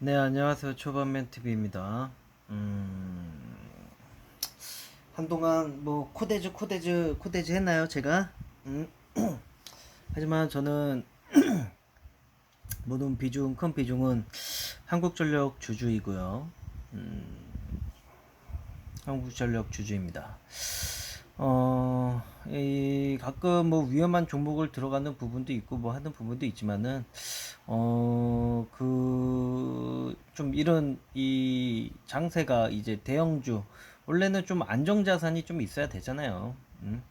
네, 안녕하세요. 초반맨 TV입니다. 음, 한동안 뭐 코데즈 코데즈 코데즈 했나요, 제가? 음, 하지만 저는 모든 비중 큰 비중은 한국전력 주주이고요. 음, 한국전력 주주입니다. 어, 이 가끔 뭐 위험한 종목을 들어가는 부분도 있고 뭐 하는 부분도 있지만은 어, 그, 좀 이런 이 장세가 이제 대형주, 원래는 좀 안정자산이 좀 있어야 되잖아요. 음?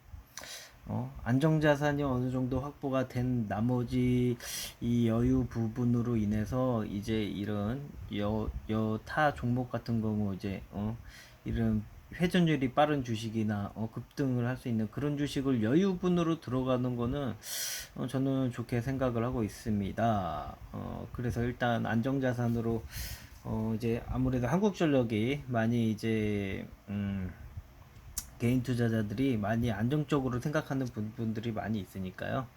어, 안정자산이 어느 정도 확보가 된 나머지 이 여유 부분으로 인해서 이제 이런 여, 여타 종목 같은 경우 이제, 어, 이런 회전율이 빠른 주식이나 어, 급등을 할 수 있는 그런 주식을 여유분으로 들어가는 거는 어, 저는 좋게 생각을 하고 있습니다. 어, 그래서 일단 안정자산으로 어, 이제 아무래도 한국전력이 많이 이제 음, 개인 투자자들이 많이 안정적으로 생각하는 분들이 많이 있으니까요.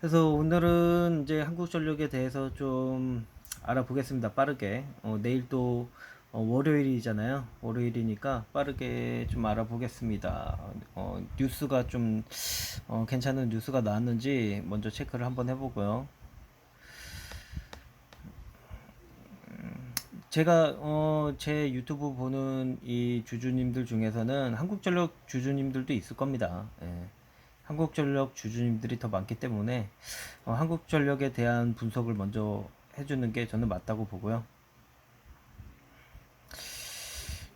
그래서 오늘은 이제 한국전력에 대해서 좀 알아보겠습니다. 빠르게. 어, 내일 또 어, 월요일이잖아요. 월요일이니까 빠르게 좀 알아보겠습니다. 어, 뉴스가 좀 어, 괜찮은 뉴스가 나왔는지 먼저 체크를 한번 해보고요. 제가 어, 제 유튜브 보는 이 주주님들 중에서는 한국전력 주주님들도 있을 겁니다. 예. 한국전력 주주님들이 더 많기 때문에 어, 한국전력에 대한 분석을 먼저 해주는 게 저는 맞다고 보고요.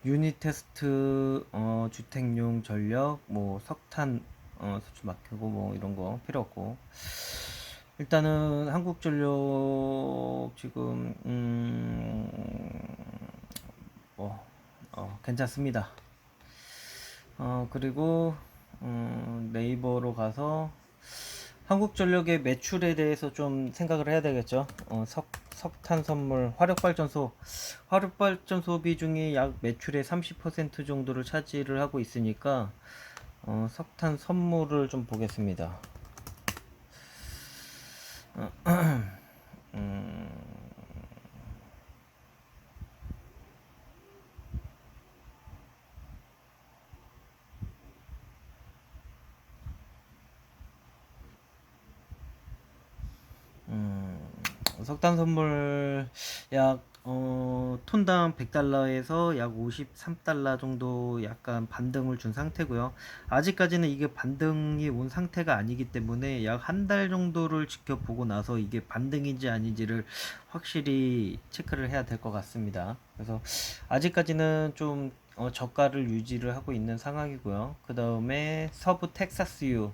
유닛 테스트, 어, 주택용 전력, 뭐 석탄 어, 수출 막히고 뭐 이런 거 필요 없고 일단은 한국전력 지금 음, 뭐 어, 괜찮습니다. 어, 그리고 음, 네이버로 가서 한국전력의 매출에 대해서 좀 생각을 해야 되겠죠. 어, 석, 석탄 선물, 화력발전소, 화력발전소 비중이 약 매출의 30% 정도를 차지를 하고 있으니까 어, 석탄 선물을 좀 보겠습니다. 음, 석탄 선물 약 어, 톤당 100달러에서 약 53달러 정도 약간 반등을 준 상태고요. 아직까지는 이게 반등이 온 상태가 아니기 때문에 약 한 달 정도를 지켜보고 나서 이게 반등인지 아닌지를 확실히 체크를 해야 될 것 같습니다. 그래서 아직까지는 좀 어, 저가를 유지를 하고 있는 상황이고요. 그 다음에 서부 텍사스유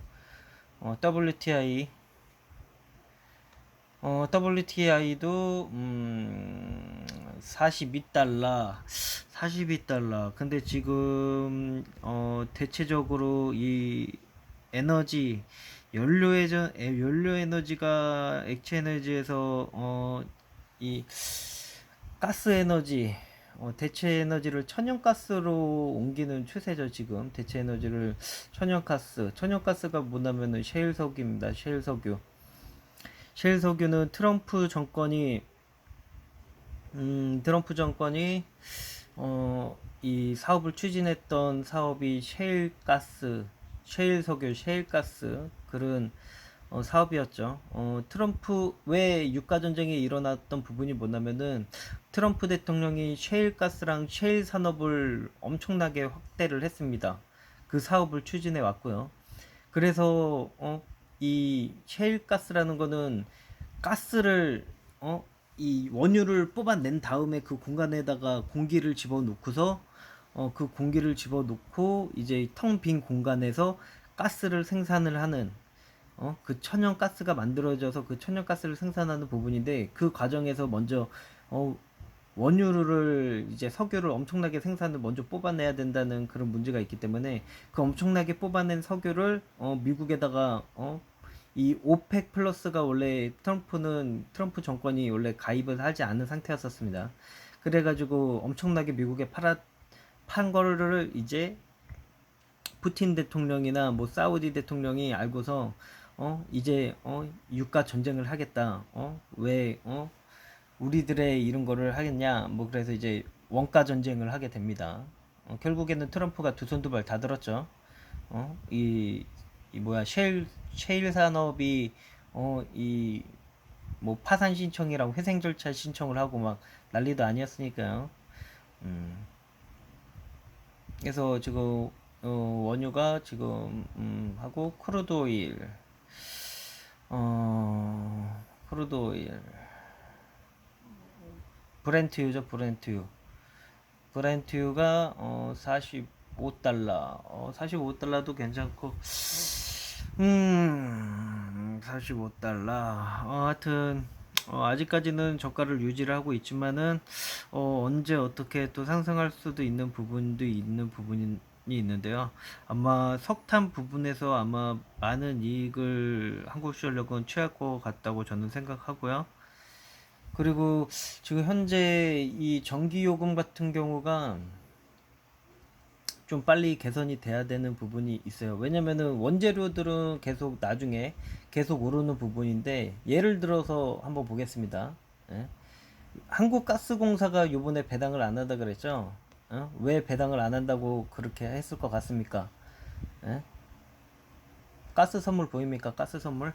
어, WTI 어, WTI도 음, 42달러, 42달러. 근데 지금 어, 대체적으로 이 에너지 연료 에저, 에, 연료 에너지가 액체 에너지에서 어, 이 가스 에너지 어, 대체 에너지를 천연가스로 옮기는 추세죠 지금. 대체 에너지를 천연가스. 천연가스가 뭐냐면은 셰일 석유입니다 셰일 석유 셰일 석유는 트럼프 정권이 음, 트럼프 정권이 어, 이 사업을 추진했던 사업이 셰일 가스, 셰일 석유, 셰일 가스 그런 어, 사업이었죠. 어, 트럼프 왜 유가 전쟁이 일어났던 부분이 뭐냐면은 트럼프 대통령이 셰일 가스랑 셰일 산업을 엄청나게 확대를 했습니다. 그 사업을 추진해 왔고요. 그래서 어, 이 셰일가스라는 거는 가스를 어, 이 원유를 뽑아낸 다음에 그 공간에다가 공기를 집어넣고서 어, 그 공기를 집어넣고 이제 텅 빈 공간에서 가스를 생산을 하는 어, 그 천연 가스가 만들어져서 그 천연 가스를 생산하는 부분인데 그 과정에서 먼저 어, 원유를 이제 석유를 엄청나게 생산을 먼저 뽑아내야 된다는 그런 문제가 있기 때문에 그 엄청나게 뽑아낸 석유를 어, 미국에다가 어, 이 오펙 플러스가 원래 트럼프는 트럼프 정권이 원래 가입을 하지 않은 상태였었습니다. 그래가지고 엄청나게 미국에 팔아 판 거를 이제 푸틴 대통령이나 뭐 사우디 대통령이 알고서 어 이제 어 유가 전쟁을 하겠다 어왜어 우리들의 이런 거를 하겠냐 뭐 그래서 이제 원가 전쟁을 하게 됩니다. 어, 결국에는 트럼프가 두 손 두 발 다 들었죠. 어? 이, 이 뭐야 셰일 셰일 산업이 어 이 뭐 파산 신청이랑 회생 절차 신청을 하고 막 난리도 아니었으니까요. 음. 그래서 지금 어, 원유가 지금 음, 하고 크루드 오일 어 크루드 오일 브렌트유죠 브렌트유 브렌트유가 어 45달러 어 45달러도 괜찮고 음 45달러 어, 하여튼 어, 아직까지는 저가를 유지를 하고 있지만은 어, 언제 어떻게 또 상승할 수도 있는 부분도 있는 부분이 있는데요. 아마 석탄 부분에서 아마 많은 이익을 한국전력은 취할 것 같다고 저는 생각하고요. 그리고 지금 현재 이 전기요금 같은 경우가 좀 빨리 개선이 돼야 되는 부분이 있어요. 왜냐면은 원재료들은 계속 나중에 계속 오르는 부분인데 예를 들어서 한번 보겠습니다. 예? 한국가스공사가 요번에 배당을 안 한다 그랬죠? 어? 왜 배당을 안 한다고 그렇게 했을 것 같습니까? 예? 가스 선물 보입니까? 가스 선물?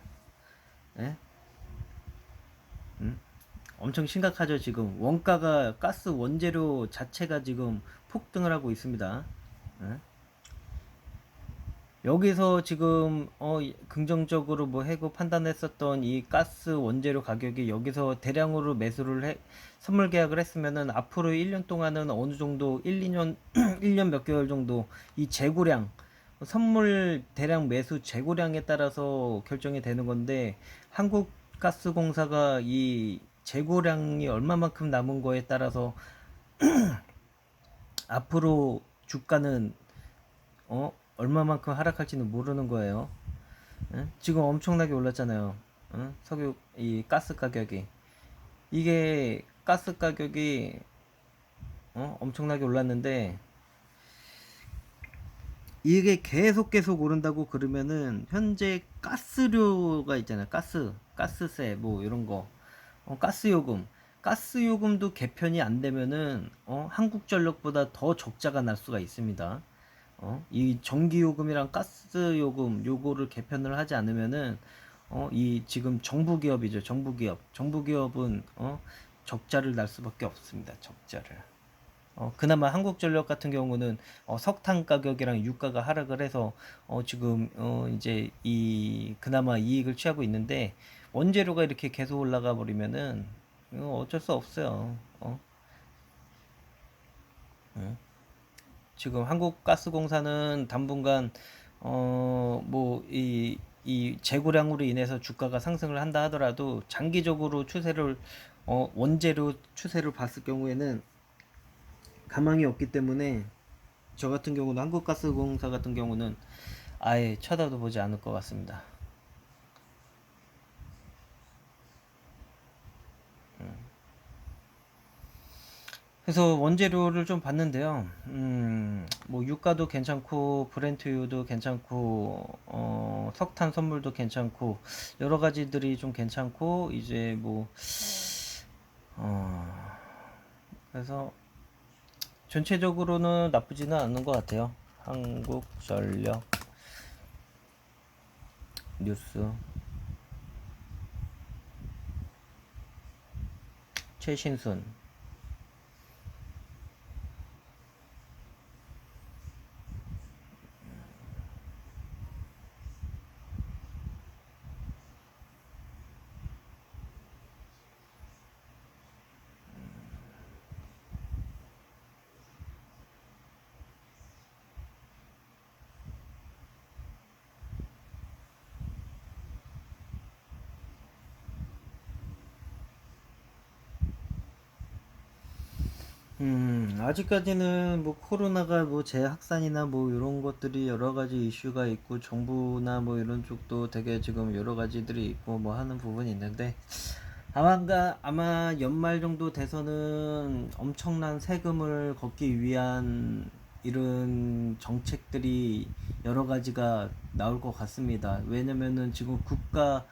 예? 음? 엄청 심각하죠 지금 원가가 가스 원재료 자체가 지금 폭등을 하고 있습니다. 예? 여기서 지금 어 긍정적으로 뭐 해고 판단했었던 이 가스 원재료 가격이 여기서 대량으로 매수를 해 선물 계약을 했으면은 앞으로 1년 동안은 어느 정도 1, 2년 1년 몇 개월 정도 이 재고량 선물 대량 매수 재고량에 따라서 결정이 되는 건데 한국가스공사가 이 재고량이 얼마만큼 남은 거에 따라서 앞으로 주가는 어 얼마만큼 하락할지는 모르는 거예요. 예? 지금 엄청나게 올랐잖아요. 어? 석유 이 가스 가격이 이게 가스 가격이 어? 엄청나게 올랐는데 이게 계속 계속 오른다고 그러면은 현재 가스료가 있잖아요. 가스 가스세 뭐 이런 거 어, 가스 요금 가스 요금도 개편이 안 되면은 어, 한국전력보다 더 적자가 날 수가 있습니다. 어, 이 전기 요금이랑 가스 요금 요거를 개편을 하지 않으면은 어, 이 지금 정부 기업이죠. 정부 기업. 정부 기업은 어, 적자를 날 수밖에 없습니다. 적자를. 어, 그나마 한국전력 같은 경우는 어, 석탄 가격이랑 유가가 하락을 해서 어, 지금 어, 이제 이 그나마 이익을 취하고 있는데 원재료가 이렇게 계속 올라가 버리면은 이거 어쩔 수 없어요. 어? 응? 지금 한국가스공사는 당분간 어 뭐 이 이 재고량으로 인해서 주가가 상승을 한다 하더라도 장기적으로 추세를 어 원재료 추세를 봤을 경우에는 가망이 없기 때문에 저 같은 경우는 한국가스공사 같은 경우는 아예 쳐다도 보지 않을 것 같습니다. 그래서 원재료를 좀 봤는데요. 음, 뭐 유가도 괜찮고 브렌트유도 괜찮고 어, 석탄 선물도 괜찮고 여러 가지들이 좀 괜찮고 이제 뭐 어, 그래서 전체적으로는 나쁘지는 않은 것 같아요. 한국 전력 뉴스 최신순 음, 아직까지는 뭐 코로나가 뭐 재확산이나 뭐 이런 것들이 여러 가지 이슈가 있고 정부나 뭐 이런 쪽도 되게 지금 여러 가지들이 있고 뭐 하는 부분이 있는데 아마 아마 연말 정도 돼서는 엄청난 세금을 걷기 위한 이런 정책들이 여러 가지가 나올 것 같습니다. 왜냐면은 지금 국가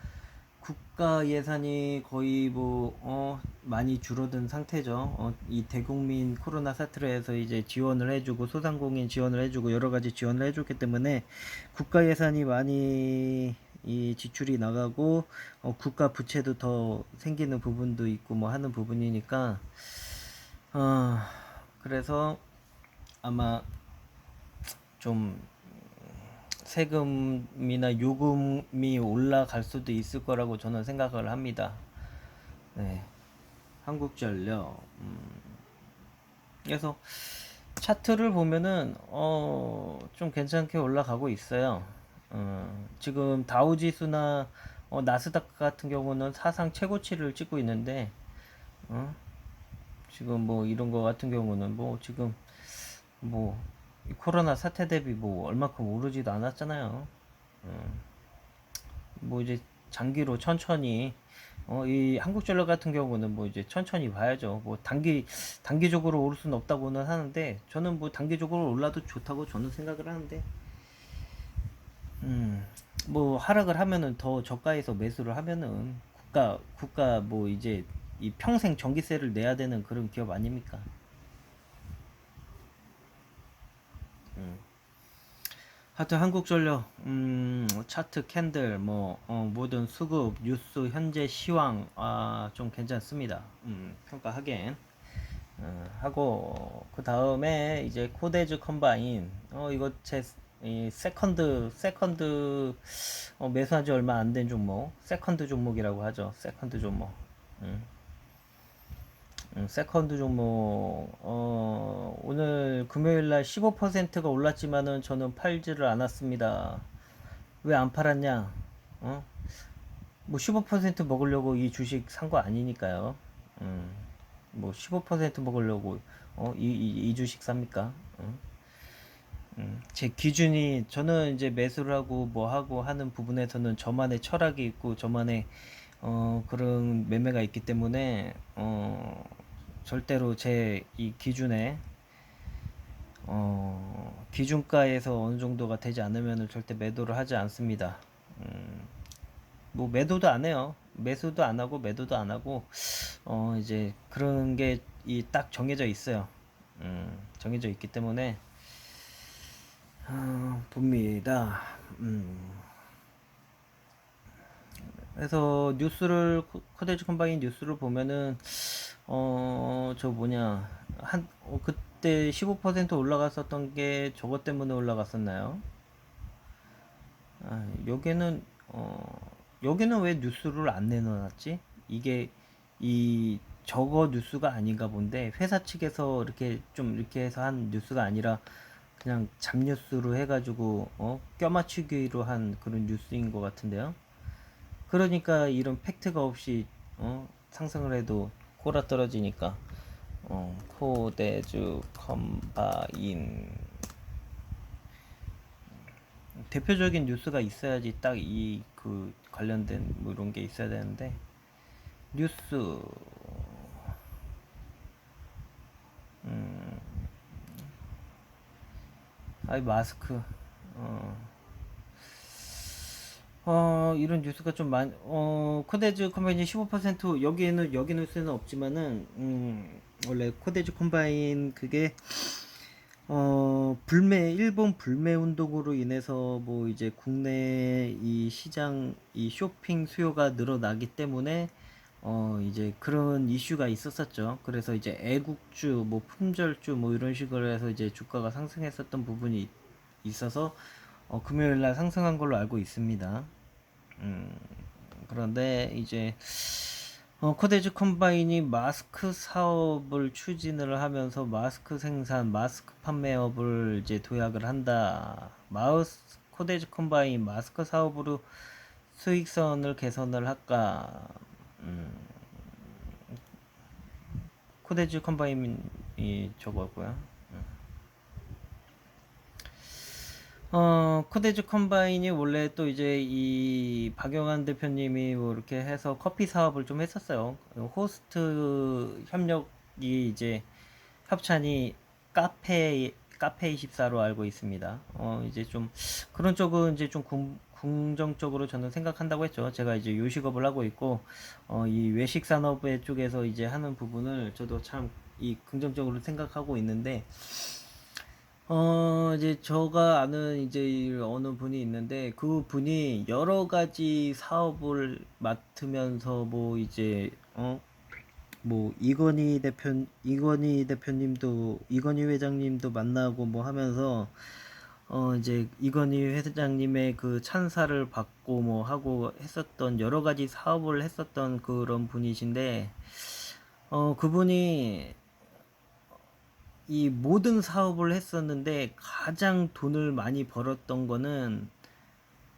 국가 예산이 거의 뭐, 어, 많이 줄어든 상태죠. 어, 이 대국민 코로나 사태로 해서 이제 지원을 해주고, 소상공인 지원을 해주고, 여러 가지 지원을 해줬기 때문에 국가 예산이 많이 이 지출이 나가고, 어, 국가 부채도 더 생기는 부분도 있고, 뭐 하는 부분이니까, 어, 그래서 아마 좀 세금이나 요금이 올라갈 수도 있을 거라고 저는 생각을 합니다. 네. 한국전력. 음. 그래서 차트를 보면은 어, 좀 괜찮게 올라가고 있어요. 어, 지금 다우지수나 어, 나스닥 같은 경우는 사상 최고치를 찍고 있는데 어? 지금 뭐 이런 거 같은 경우는 뭐 지금 뭐이 코로나 사태 대비 뭐 얼마큼 오르지도 않았잖아요. 음, 뭐 이제 장기로 천천히 어, 이 한국전력 같은 경우는 뭐 이제 천천히 봐야죠. 뭐 단기 단기적으로 오를 수는 없다고는 하는데 저는 뭐 단기적으로 올라도 좋다고 저는 생각을 하는데 음, 뭐 하락을 하면은 더 저가에서 매수를 하면은 국가 국가 뭐 이제 이 평생 전기세를 내야 되는 그런 기업 아닙니까? 하여튼 한국전력 음, 차트 캔들 뭐 어, 모든 수급 뉴스 현재 시황 아, 좀 괜찮습니다. 음, 평가하기엔 어, 하고 그 다음에 이제 코데즈 컴바인 어 이거 제 이 세컨드 세컨드 어, 매수한 지 얼마 안 된 종목 세컨드 종목이라고 하죠. 세컨드 종목. 음. 음, 세컨드 종목 어, 오늘 금요일 날 15%가 올랐지만은 저는 팔지를 않았습니다. 왜 안 팔았냐? 어? 뭐15% 먹으려고 이 주식 산 거 아니니까요. 음, 뭐15% 먹으려고 어, 이, 이, 이 주식 삽니까? 어? 음, 제 기준이 저는 이제 매수를 하고 뭐 하고 하는 부분에서는 저만의 철학이 있고 저만의 어, 그런 매매가 있기 때문에 어, 절대로 제 이 기준에 어, 기준가에서 어느 정도가 되지 않으면 절대 매도를 하지 않습니다. 음, 뭐 매도도 안 해요. 매수도 안 하고 매도도 안 하고 어, 이제 그런 게 이 딱 정해져 있어요. 음, 정해져 있기 때문에 어, 봅니다. 음. 그래서 뉴스를 코- 코데지 컴바인 뉴스를 보면은 어 저 뭐냐 한 어, 그때 15% 올라갔었던 게 저것 때문에 올라갔었나요? 아, 여기는 어 여기는 왜 뉴스를 안 내놓았지? 이게 이 저거 뉴스가 아닌가 본데 회사 측에서 이렇게 좀 이렇게 해서 한 뉴스가 아니라 그냥 잡뉴스로 해가지고 어 껴맞추기로 한 그런 뉴스인 것 같은데요. 그러니까 이런 팩트가 없이 어 상승을 해도 꼬라 떨어지니까 어 코데주 컴바인. 대표적인 뉴스가 있어야지 딱 이 그 관련된 뭐 이런 게 있어야 되는데 뉴스. 음. 아이 마스크. 어, 어 이런 뉴스가 좀 많, 어 코데즈 컴바인이 15% 여기에는 여기 뉴스는 없지만은 음 원래 코데즈 컴바인 그게 어 불매 일본 불매 운동으로 인해서 뭐 이제 국내 이 시장 이 쇼핑 수요가 늘어나기 때문에 어 이제 그런 이슈가 있었었죠. 그래서 이제 애국주 뭐 품절주 뭐 이런 식으로 해서 이제 주가가 상승했었던 부분이 있- 있어서 어 금요일 날 상승한 걸로 알고 있습니다. 음 그런데 이제 어, 코데즈 컴바인이 마스크 사업을 추진을 하면서 마스크 생산, 마스크 판매업을 이제 도약을 한다. 마우스 코데즈 컴바인 마스크 사업으로 수익선을 개선을 할까? 음, 코데즈 컴바인이 저거고요. 어, 코데즈 컴바인이 원래 또 이제 이 박영환 대표님이 뭐 이렇게 해서 커피 사업을 좀 했었어요. 호스트 협력이 이제 협찬이 카페 카페 24로 알고 있습니다. 어, 이제 좀 그런 쪽은 이제 좀 궁, 긍정적으로 저는 생각한다고 했죠. 제가 이제 요식업을 하고 있고 어, 이 외식 산업의 쪽에서 이제 하는 부분을 저도 참 이 긍정적으로 생각하고 있는데 어, 이제 제가 아는 이제 이 어느 분이 있는데 그 분이 여러 가지 사업을 맡으면서 뭐 이제 어, 뭐 이건희 대표 이건희 대표님도 이건희 회장님도 만나고 뭐 하면서 어 이제 이건희 회장님의 그 찬사를 받고 뭐 하고 했었던 여러 가지 사업을 했었던 그런 분이신데 어 그분이 이 모든 사업을 했었는데 가장 돈을 많이 벌었던 거는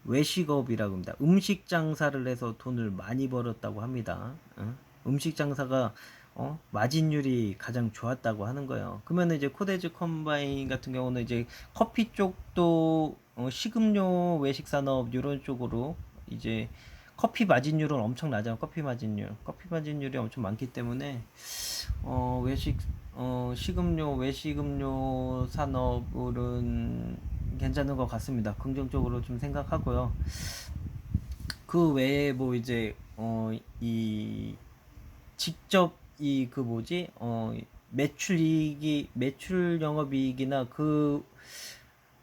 외식업이라고 합니다. 음식 장사를 해서 돈을 많이 벌었다고 합니다. 어? 음식 장사가 어? 마진율이 가장 좋았다고 하는 거예요. 그러면 이제 코데즈 컴바인 같은 경우는 이제 커피 쪽도 어, 식음료 외식 산업 이런 쪽으로 이제 커피 마진율은 엄청 낮아요. 커피 마진율. 커피 마진율이 엄청 많기 때문에 어, 외식 어, 식음료 외식음료 산업은 괜찮은 것 같습니다. 긍정적으로 좀 생각하고요. 그 외에 뭐 이제 어, 이 직접 이 그 뭐지 어 매출이익이 매출 영업이익이나 그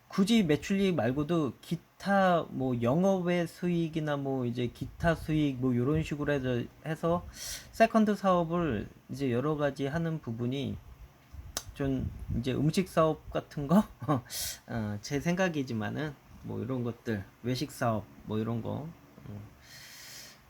굳이 매출이익 말고도 기타 뭐 영업의 수익이나 뭐 이제 기타 수익 뭐 이런 식으로 해서 해서 세컨드 사업을 이제 여러 가지 하는 부분이 좀 이제 음식 사업 같은 거, 어, 제 생각이지만은 뭐 이런 것들 외식 사업 뭐 이런 거. 어.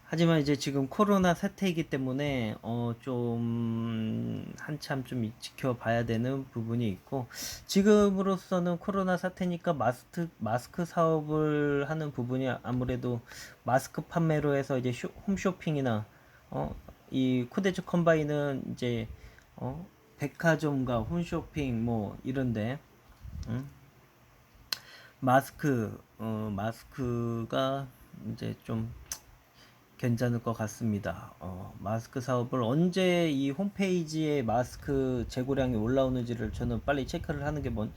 하지만 이제 지금 코로나 사태이기 때문에 어 좀 한참 좀 지켜봐야 되는 부분이 있고 지금으로서는 코로나 사태니까 마스크 마스크 사업을 하는 부분이 아무래도 마스크 판매로 해서 이제 쇼, 홈쇼핑이나 어 이 코데즈 컴바인은 이제 어 백화점과 홈쇼핑 뭐 이런데 응? 마스크 어 마스크가 이제 좀 괜찮을 것 같습니다. 어, 마스크 사업을 언제 이 홈페이지에 마스크 재고량이 올라오는지를 저는 빨리 체크를 하는 게 먼,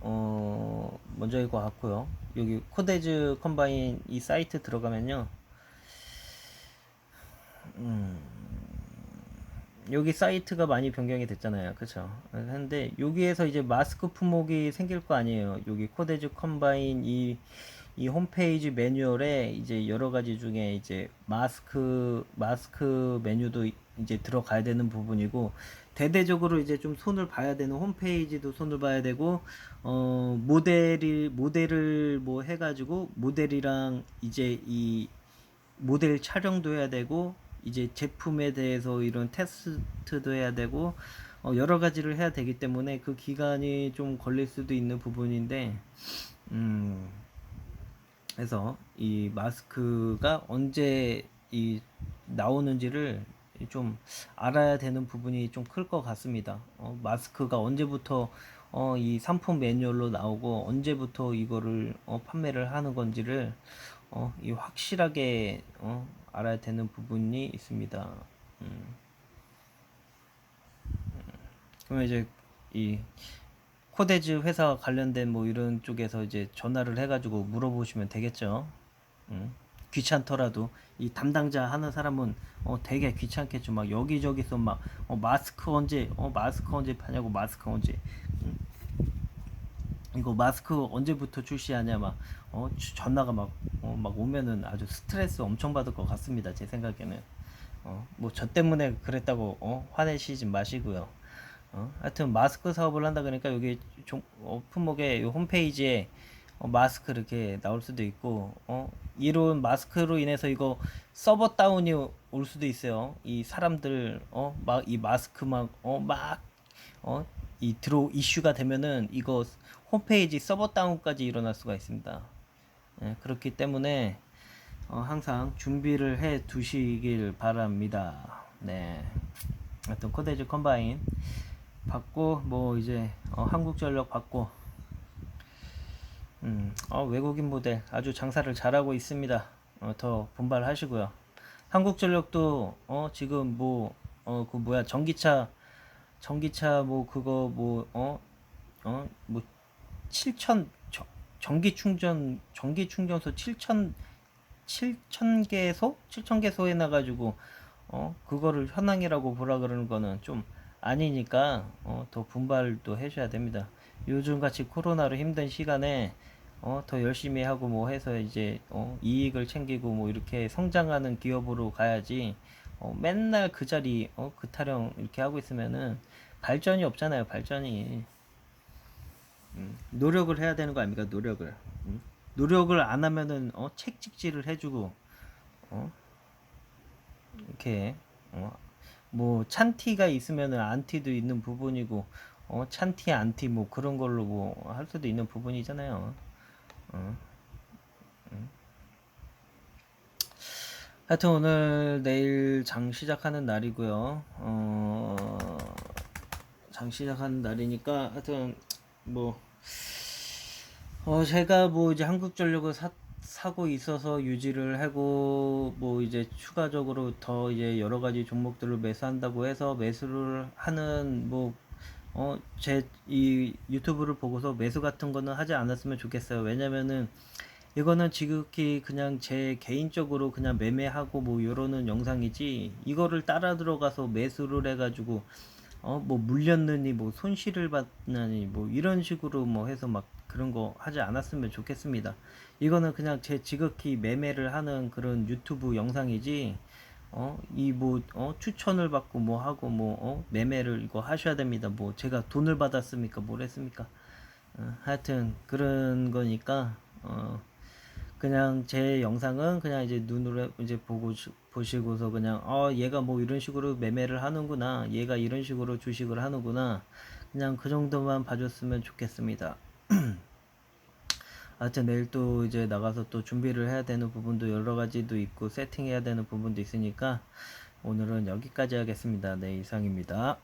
어, 먼저일 것 같고요. 여기 코데즈 컴바인 이 사이트 들어가면요. 음, 여기 사이트가 많이 변경이 됐잖아요. 그쵸? 근데 여기에서 이제 마스크 품목이 생길 거 아니에요. 여기 코데즈 컴바인 이, 이 홈페이지 매뉴얼에 이제 여러 가지 중에 이제 마스크, 마스크 메뉴도 이제 들어가야 되는 부분이고, 대대적으로 이제 좀 손을 봐야 되는 홈페이지도 손을 봐야 되고, 어, 모델이, 모델을 뭐 해가지고, 모델이랑 이제 이 모델 촬영도 해야 되고, 이제 제품에 대해서 이런 테스트도 해야 되고 어, 여러 가지를 해야 되기 때문에 그 기간이 좀 걸릴 수도 있는 부분인데 음 그래서 이 마스크가 언제 이 나오는지를 좀 알아야 되는 부분이 좀 클 것 같습니다. 어, 마스크가 언제부터 어, 이 상품 매뉴얼로 나오고 언제부터 이거를 어, 판매를 하는 건지를 어, 이 확실하게 어, 알아야 되는 부분이 있습니다. 음. 그러면 이제 이 코데즈 회사 관련된 뭐 이런 쪽에서 이제 전화를 해가지고 물어보시면 되겠죠. 음. 귀찮더라도 이 담당자 하는 사람은 어 되게 귀찮겠죠. 막 여기저기서 막 어, 마스크 언제 어 마스크 언제 파냐고 마스크 언제 음. 이거 마스크 언제부터 출시하냐 막 어, 전화가 막, 어, 막 오면은 아주 스트레스 엄청 받을 것 같습니다. 제 생각에는. 어, 뭐 저 때문에 그랬다고 어, 화내시지 마시고요. 어, 하여튼 마스크 사업을 한다 그러니까 여기 종, 어, 품목에 홈페이지에 어, 마스크 이렇게 나올 수도 있고 어, 이런 마스크로 인해서 이거 서버 다운이 올 수도 있어요. 이 사람들 어, 막 이 마스크 막 어, 막 어, 이 들어 이슈가 되면은 이거 홈페이지 서버 다운까지 일어날 수가 있습니다. 예, 그렇기 때문에 어, 항상 준비를 해 두시길 바랍니다. 네. 하여튼 코데즈 컴바인 받고 뭐 이제 어, 한국전력 받고 음, 어, 외국인 모델 아주 장사를 잘하고 있습니다. 어, 더 분발하시고요. 한국전력도 어, 지금 뭐 어, 그 뭐야 전기차 전기차 뭐 그거 뭐 어? 어? 뭐 7천 전기 충전 전기 충전소 7천 7천 개소 7천 개소 해놔 가지고 어 그거를 현황이라고 보라 그러는 거는 좀 아니니까 어, 더 분발도 해줘야 됩니다. 요즘 같이 코로나로 힘든 시간에 어, 더 열심히 하고 뭐 해서 이제 어, 이익을 챙기고 뭐 이렇게 성장하는 기업으로 가야지 어, 맨날 그 자리 어, 그 타령 이렇게 하고 있으면은 발전이 없잖아요 발전이 음, 노력을 해야 되는 거 아닙니까 노력을 음? 노력을 안 하면은 어, 책찍질을 해주고 어? 이렇게 어, 뭐 찬티가 있으면은 안티도 있는 부분이고 어, 찬티 안티 뭐 그런 걸로 뭐 할 수도 있는 부분이잖아요. 어. 하여튼 오늘 내일 장 시작하는 날이고요. 어, 장 시작하는 날이니까 하여튼 뭐 어, 제가 뭐 이제 한국전력을 사, 사고 있어서 유지를 하고 뭐 이제 추가적으로 더 이제 여러 가지 종목들을 매수한다고 해서 매수를 하는 뭐 어, 제 이 유튜브를 보고서 매수 같은 거는 하지 않았으면 좋겠어요. 왜냐면은 이거는 지극히 그냥 제 개인적으로 그냥 매매하고 뭐 요러는 영상이지 이거를 따라 들어가서 매수를 해가지고 어 뭐 물렸느니 뭐 손실을 받느니 뭐 이런 식으로 뭐 해서 막 그런 거 하지 않았으면 좋겠습니다. 이거는 그냥 제 지극히 매매를 하는 그런 유튜브 영상이지 어 이 뭐 어 추천을 받고 뭐 하고 뭐어 매매를 이거 하셔야 됩니다. 뭐 제가 돈을 받았습니까? 뭘 했습니까? 어, 하여튼 그런 거니까 어 그냥 제 영상은 그냥 이제 눈으로 이제 보고 시- 보시고서 그냥 어 얘가 뭐 이런 식으로 매매를 하는구나 얘가 이런 식으로 주식을 하는구나 그냥 그 정도만 봐줬으면 좋겠습니다. 하여튼 내일 또 이제 나가서 또 준비를 해야 되는 부분도 여러 가지도 있고 세팅해야 되는 부분도 있으니까 오늘은 여기까지 하겠습니다. 네 이상입니다